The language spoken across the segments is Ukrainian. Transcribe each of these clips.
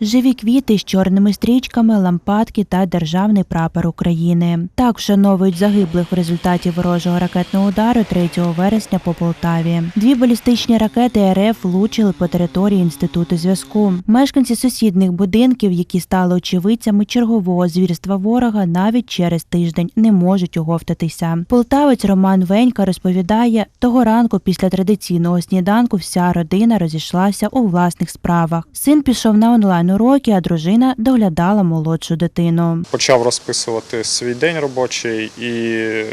живі квіти з чорними стрічками, лампадки та державний прапор України. Так вшановують загиблих в результаті ворожого ракетного удару 3 вересня по Полтаві. Дві балістичні ракети РФ влучили по території інституту зв'язку. Мешканці сусідних будинків, які стали очевидцями чергового звірства ворога, навіть через тиждень не можуть оговтатися. Полтавець Роман Венька розповідає, того ранку після традиційного сніданку вся родина розійшлася у власних справах. Син пішов на онлайн уроки, а дружина доглядала молодшу дитину. почав розписувати свій день робочий, і е,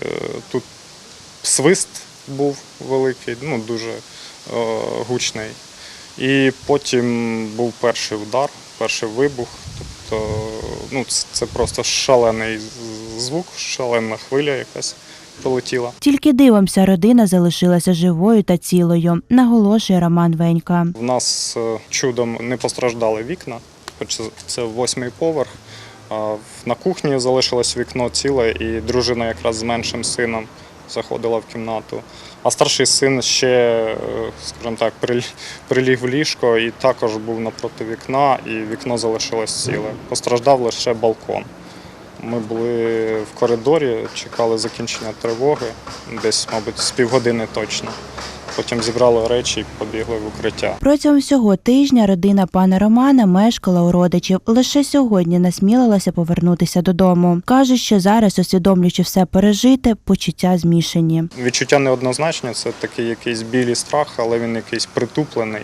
тут свист був великий, ну дуже е, гучний. І потім був перший удар, перший вибух. Тобто, ну, це просто шалений звук, шалена хвиля якась полетіла. Тільки дивом вся родина залишилася живою та цілою, наголошує Роман Венька. В нас е, чудом не постраждали вікна, хоч це- восьмий поверх. На кухні залишилось вікно ціле, і дружина якраз з меншим сином заходила в кімнату. А старший син ще, е, скажімо так, приліг в ліжко і також був напроти вікна, і вікно залишилось ціле. Постраждав лише балкон. Ми були в коридорі, чекали закінчення тривоги, десь, мабуть, з півгодини точно. Потім зібрали речі і побігли в укриття. Протягом всього тижня родина пана Романа мешкала у родичів. Лише сьогодні насмілилася повернутися додому. Каже, що зараз, усвідомлюючи все пережите, почуття змішані. Відчуття неоднозначні, це такий якийсь білий страх, але він якийсь притуплений.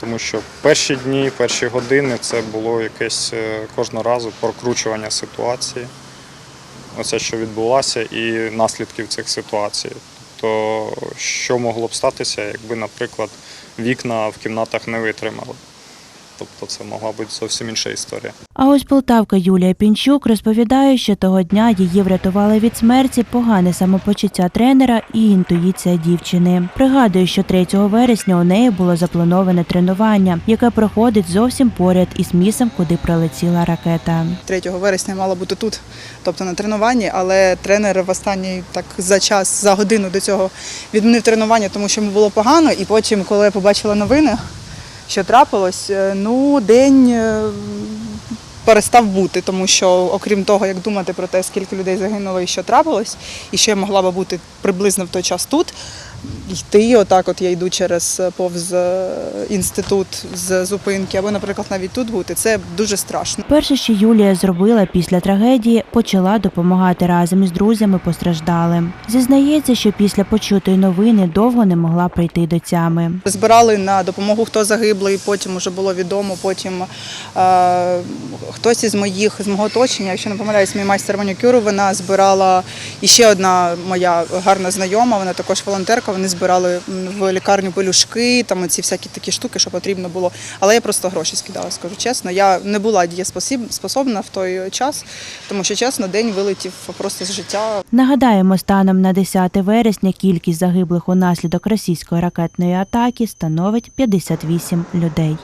Тому що перші дні, перші години це було якесь е, кожного разу прокручування ситуації. Оце, що відбулося, і наслідків цих ситуацій. Тобто, що могло б статися, якби, наприклад, вікна в кімнатах не витримали. Тобто це могла бути зовсім інша історія. А ось полтавка Юлія Пінчук розповідає, що того дня її врятували від смерті погане самопочуття тренера і інтуїція дівчини. Пригадує, що 3 вересня у неї було заплановане тренування, яке проходить зовсім поряд із місцем, куди прилетіла ракета. 3 вересня мала бути тут, тобто на тренуванні, але тренер в останній так за час, за годину до цього відмінив тренування, тому що йому було погано. І потім, коли я побачила новини, що трапилось, е, ну день е, перестав бути, тому що окрім того, як думати про те, скільки людей загинуло і що трапилось, і що я могла би бути приблизно в той час тут. Йти, отак, от я йду через е, повз е, інститут з зупинки, або, наприклад, навіть тут бути, це дуже страшно. Перше, що Юлія зробила після трагедії, почала допомагати разом із друзями постраждалим. Зізнається, що після почутої новини довго не могла прийти до тями. Збирали на допомогу, хто загиблий, потім вже було відомо. Потім е, хтось із моїх з мого оточення, якщо не помиляюсь, мій майстер манікюру, вона збирала і ще одна моя гарна знайома, вона також волонтерка. Вони збирали в лікарню пелюшки, там ці всякі такі штуки, що потрібно було. Але я просто гроші скидала, скажу чесно. Я не була дієспособна в той час, тому що чесно, день вилетів просто з життя. Нагадаємо, станом на 10 вересня кількість загиблих унаслідок російської ракетної атаки становить 58 людей.